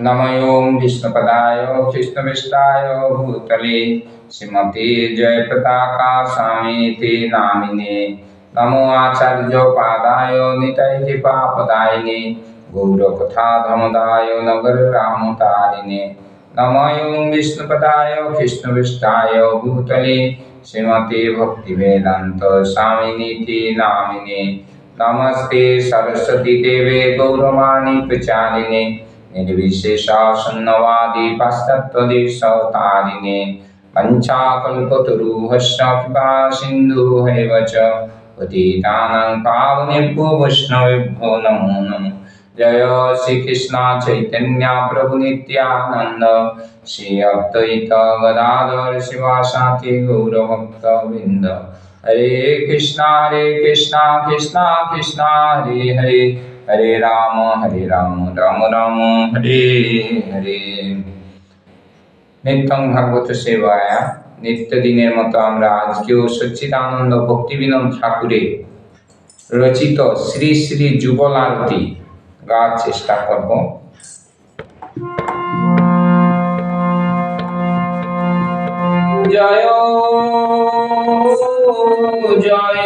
नम ओं विष्णुपदाय, विष्णुविष्टाय भूतले, श्रीमती जयप्रताकाशामिति नामिने। नमो आचार्योपादाय नितैति पापदायिने गौरकथाधमदाय नगररामतारिणे। ओं विष्णुपदाय, विष्णुविष्टाय भूतले, श्रीमती भक्तिवेदान्त स्वामिनीति नामिने। नमस्ते सरस्वती देवे गौरवाणी प्रचारिणे निर्विशेषाशन्नवादीपस्तत्त्वदिशौतादिने च पावनेभ्यो वैष्णवेभ्यो नमो नमः। जय श्रीकृष्णा चैतन्या प्रभुनित्यानन्द श्री अद्वैत गदाधर शिवासाति हरे कृष्णा हरे कृष्णा कृष्णा कृष्णा, हरे हरे। হরে রাম হরে রাম রাম রাম, হরে হরে। নিত্যং ভাগবত সেবায়া নিত্য দিনের মতো আমরা আজকেও সচ্চিদানন্দ ভক্তিবিনোদ ঠাকুরের রচিত শ্রী শ্রী যুগল আরতি গাওয়ার চেষ্টা করব। জয় জয়।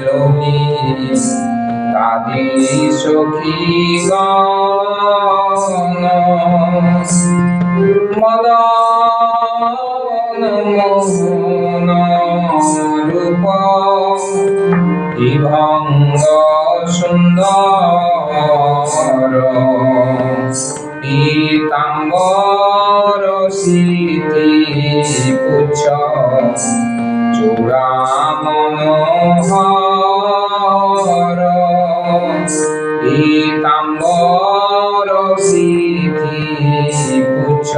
ললি তাদি সখী মদন মোহন রূপ দিভঙ্গ সুন্দর। পীতাম্বর স্মৃতি পুচ্ছ। চূড়া মনোহর পীতাম্বর স্মৃতি পুচ্ছ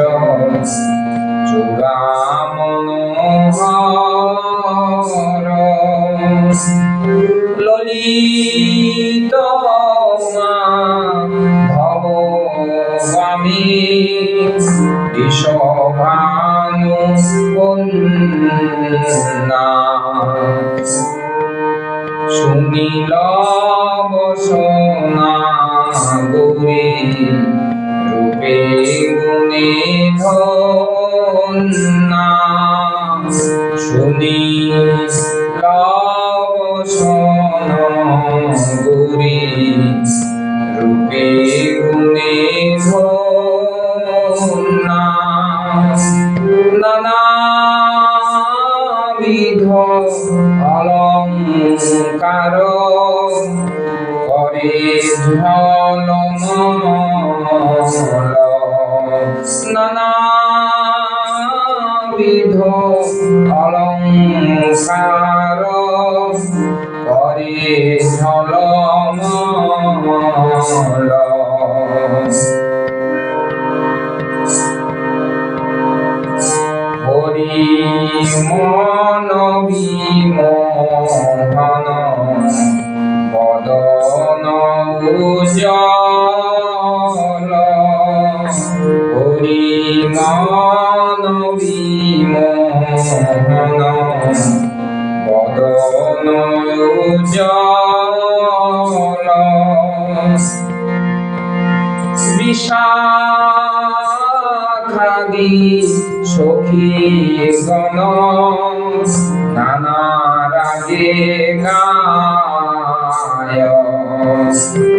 সুনীল বসনা গৌরী রূপে গুণে ধন্যা। সুনীল বসনা গৌরী রূপে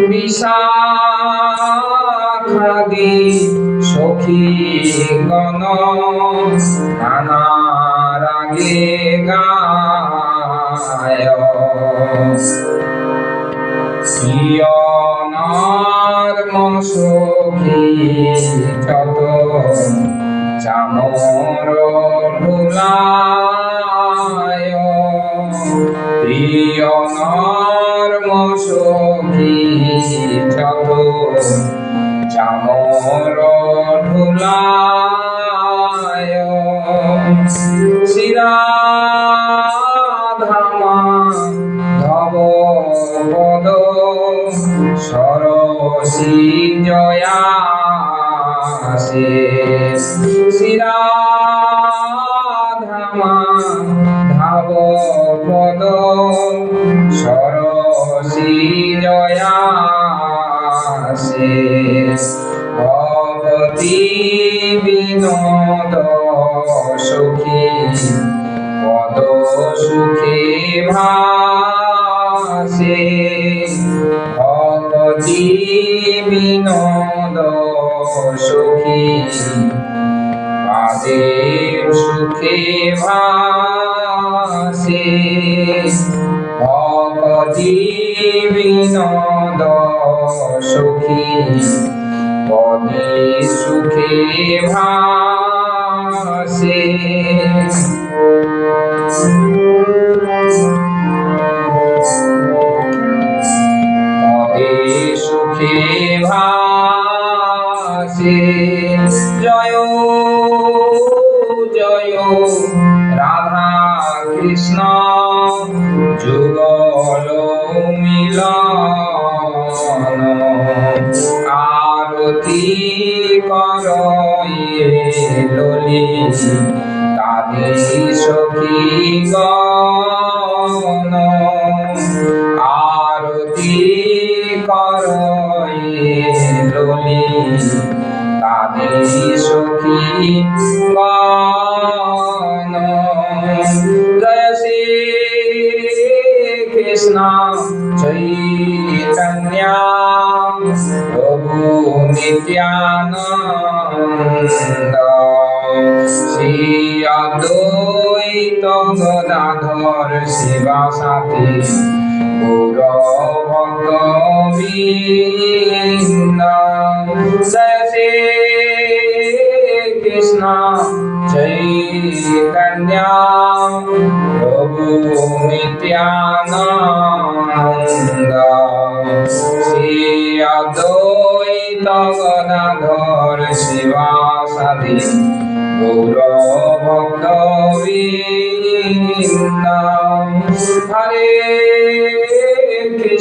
বিশাখাদি সখী গণ নানা রাগে গায়। সিয়নার মসখী যত চামর ঢুলায়। প্রিয়নার যত ভগতি বিনোদ সুখী পাদে সুখে ভাসে। বিনোদ সুখী পদে সুখে সুখে ভাসে জয় জয়। রাধা কৃষ্ণ। চৈতন্য প্রভু নিত্যানন্দ শ্রী অদ্বৈত গদাধর শিবা সাথী বৃন্দ জয় শ্রী কৃষ্ণ চৈতন্য প্রভু নিত্যানন্দ শ্রী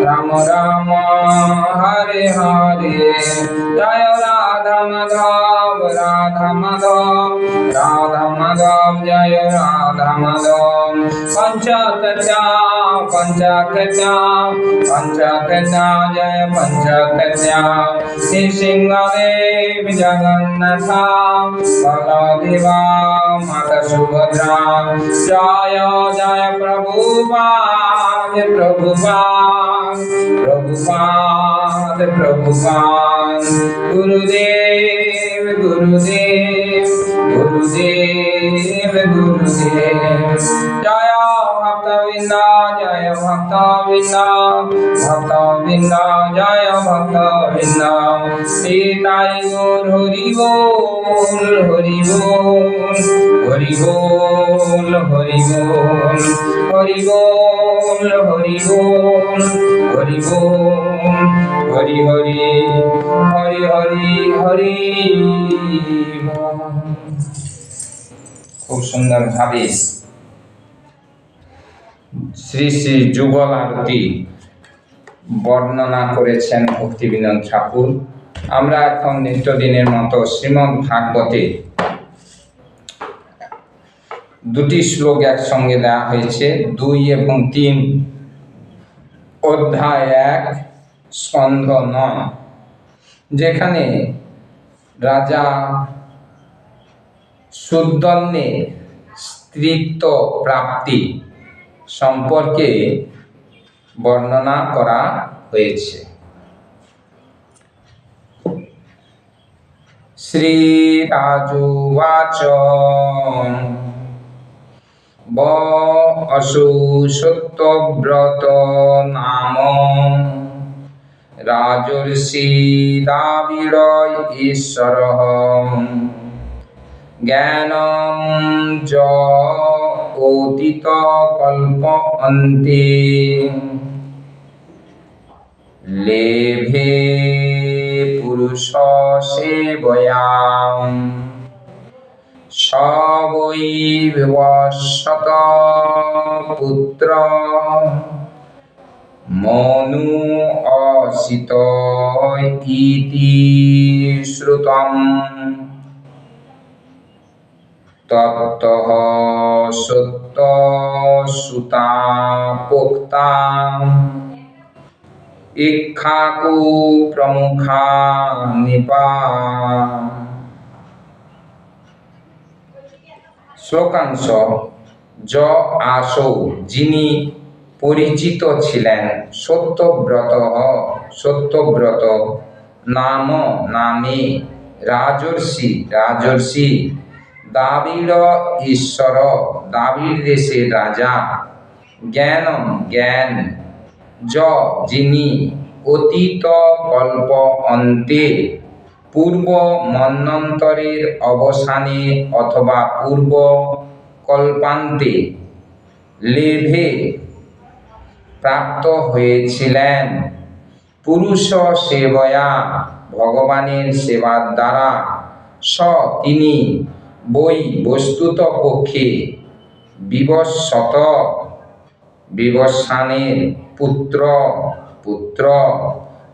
রাম রাম হরে হরে জয় রাধা মাধব রাধা মাধব রাধা মাধব জয় রাধা মাধব পঞ্চকচা পঞ্চকচা পঞ্চকচা জয় পঞ্চকচা শ্রী সিংহদেব জগন্নাথ বলদেবা মাতা সুভদ্রা জয় জয় Prabhupada Prabhupada Prabhupada, Prabhupada, Prabhupada, Prabhupada, Gurudev, Gurudev, Gurudev, Gurudev, Jaya Bhakta Vinda, Jaya Bhakta Vinda, Bhakta Vinda, Jaya Bhakta Vinda. Hari বল হরি বল হরি বল হরি বল হরি বল হরি হরি হরি হরি হরি। খুব সুন্দর ভাবে শ্রী শ্রী যুগল আরতি বর্ণনা করেছেন ভক্তিবিনোদ ঠাকুর আমরা এখন নিত্যদিনের মতো শ্রীমদ্ ভাগবতে দুটি শ্লোক একসঙ্গে দেওয়া হয়েছে, দুই এবং তিন। অধ্যায় এক, স্কন্ধ নয় যেখানে রাজা সুদ্দন্নের স্ত্রীত্ব প্রাপ্তি সম্পর্কে বর্ণনা করা হয়েছে। শ্রীরাজুবাচ ব অসু সত্যব্রত নাম রাজর্ষি দাবিড় ঈশ্বর জ্ঞানম চ অতীত কল্প অন্তে লেভে পুরুষ সেবয়াম সবৈ বিবশত পুত্র মনু অসিত ইতি শ্রুতম। তত্তঃ সত্য সুতা পোক্তা। ইক্ষাকু প্রমুখা নিপা শোকাংশ য আসৌ, যিনি পরিচিত ছিলেন সত্যব্রত সত্যব্রত নাম নামে রাজর্ষি রাজর্ষি দাবিড় ঈশ্বর, দাবির দেশের রাজা। জ্ঞানম, জ্ঞান য যিনি অতীত কল্প অন্তে পূর্ব মন্বন্তরের অবসানে অথবা পূর্ব কল্পান্তে লেভে প্রাপ্ত হয়েছিলেন। পুরুষ সেবয়া ভগবানের সেবার দ্বারা স তিনি বই বস্তুত পক্ষে বিবশত বিবস্বানের পুত্র পুত্র,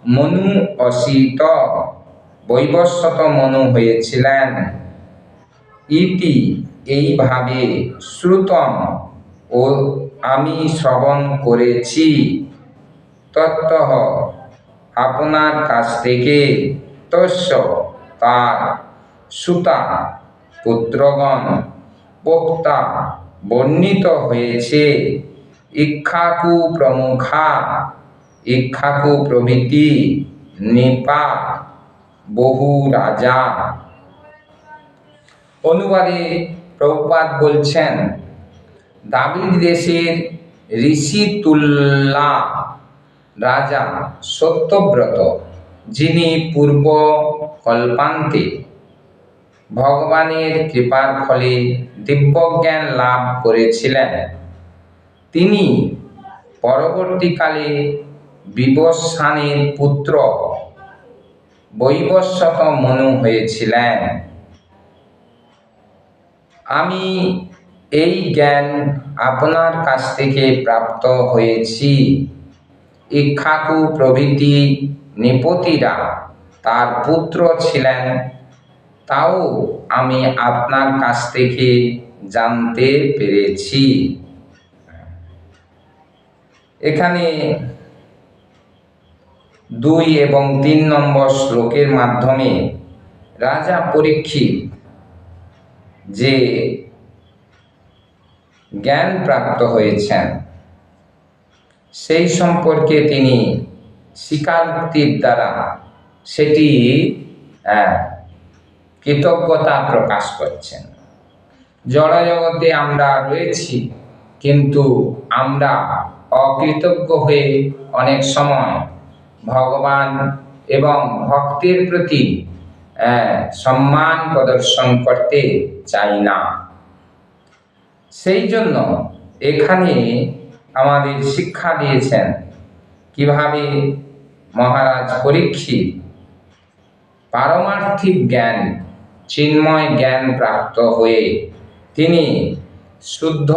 মনু অসিত বৈবস্বত মনু হয়েছিলেন। ইতি এইভাবে শ্রুতম, ও আমি শ্রবণ করেছি। তত্ত্ব আপনার কাছ থেকে তস্য তার সুতা, পুত্রগণ পোক্তা বর্ণিত হয়েছে। ইক্ষাকু প্রমুখা, ইক্ষাকু প্রভৃতি নিপা, বহু রাজা। অনুবাদে প্রভুপাত বলছেন দাবিদ দেশের ঋষি তুল্লা রাজা সত্যব্রত, যিনি পূর্ব কল্পান্তে ভগবানের কৃপার ফলে দিব্যজ্ঞান লাভ করেছিলেন। তিনি পরবর্তীকালে বিবস্বানের পুত্র বৈবস্বত মনু হয়েছিলেন। আমি এই জ্ঞান আপনার কাছ থেকে প্রাপ্ত হয়েছি। ইক্ষাকু প্রভৃতি নৃপতিরা তার পুত্র ছিলেন, তাও আমি আপনার কাছ থেকে জানতে পেরেছি। এখানে দুই এবং তিন নম্বর শ্লোকের মাধ্যমে রাজা পরীক্ষিত যে জ্ঞান প্রাপ্ত হয়েছেন সেই সম্পর্কে তিনি স্বীকারোক্তির দ্বারা সেটি আহ, কৃতজ্ঞতা প্রকাশ করছেন। জড়জগতে আমরা রয়েছি কিন্তু আমরা অকৃতজ্ঞ হয়ে অনেক সময় ভগবান এবং ভক্তের প্রতি সম্মান প্রদর্শন করতে চাই না। সেই জন্য এখানে আমাদের শিক্ষা দিয়েছেন কীভাবে মহারাজ পরীক্ষিত, পারমার্থিক জ্ঞান, চিন্ময় জ্ঞান প্রাপ্ত হয়ে তিনি শুদ্ধ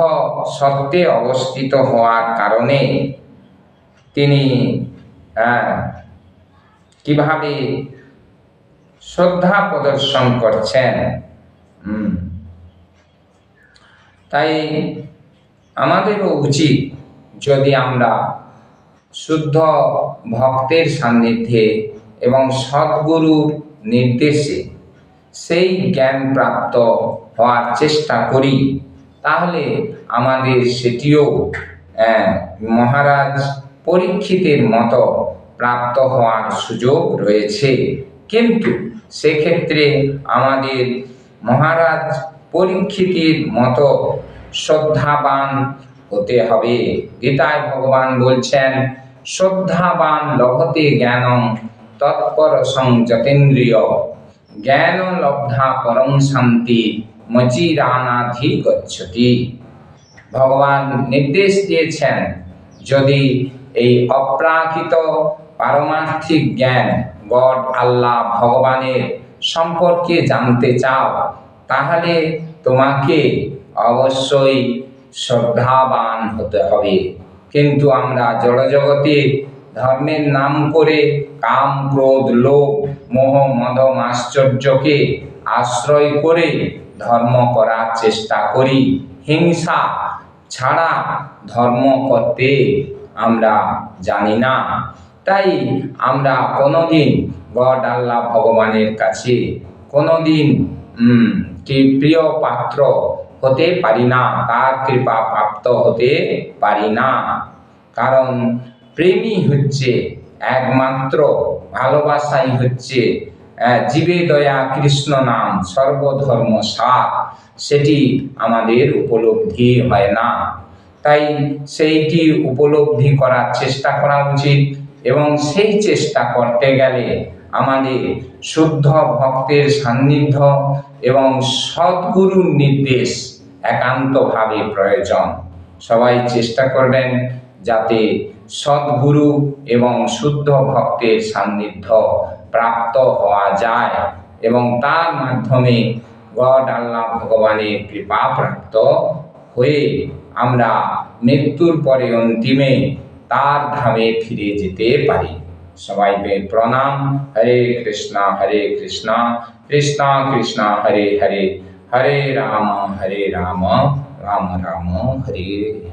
সত্যে অবস্থিত হওয়ার কারণে তিনি আহ, কীভাবে শ্রদ্ধা প্রদর্শন করছেন। তাই আমাদেরও উচিত যদি আমরা শুদ্ধ ভক্তের সান্নিধ্যে এবং সদ্গুরুর নির্দেশে সেই জ্ঞান প্রাপ্ত হওয়ার চেষ্টা করি তাহলে আমাদের সেটিও মহারাজ পরীক্ষিতের মতো প্রাপ্ত হওয়ার সুযোগ রয়েছে। কিন্তু সেক্ষেত্রে আমাদের মহারাজ পরীক্ষিতের মতো শ্রদ্ধাবান হতে হবে। গীতায় ভগবান বলছেন, শ্রদ্ধাবান লভতে জ্ঞানম তৎপর সংযতেন্দ্রিয় জ্ঞান লব্ধা পরম শান্তি। মচিরানাধি গচ্ছতি ভগবান নির্দেশ দিয়েছেন, যদি এই অপ্রাকৃত পারমার্থিক জ্ঞান গড আল্লাহ ভগবানের সম্পর্কে জানতে চাও, তাহলে তোমাকে অবশ্যই শ্রদ্ধাবান হতে হবে। কিন্তু আমরা জড়জগতে ধর্মের নাম করে কাম ক্রোধ লোভ, মোহ, মদম, আশ্চর্যকে আশ্রয় করে ধর্ম করার চেষ্টা করি। হিংসা ছাড়া ধর্ম করতে আমরা জানি না। তাই আমরা কোনোদিন গড আল্লাহ ভগবানের কাছে কোনোদিন কি প্রিয় পাত্র হতে পারি না, তার কৃপা প্রাপ্ত হতে পারি না। কারণ প্রেমই হচ্ছে একমাত্র, ভালোবাসাই হচ্ছে জীবে দয়া কৃষ্ণ নাম, সর্বধর্ম সার সেটি আমাদের উপলব্ধি হয় না। তাই সেইটি উপলব্ধি করার চেষ্টা করা উচিত এবং সেই চেষ্টা করতে গেলে আমাদের শুদ্ধ ভক্তের সান্নিধ্য এবং সদ্গুরুর নির্দেশ একান্তভাবে প্রয়োজন। সবাই চেষ্টা করবেন যাতে সদ্গুরু এবং শুদ্ধ ভক্তের সান্নিধ্য প্রাপ্ত হওয়া যায় এবং তার মাধ্যমে গড, আল্লাহ ভগবানের কৃপা প্রাপ্ত হয়ে আমরা মৃত্যুর পরে অন্তিমে তার ধামে ফিরে যেতে পারি। সবাইকে প্রণাম। হরে কৃষ্ণা হরে কৃষ্ণা। কৃষ্ণা কৃষ্ণা, হরে হরে। হরে রাম হরে রাম। রাম রাম হরে।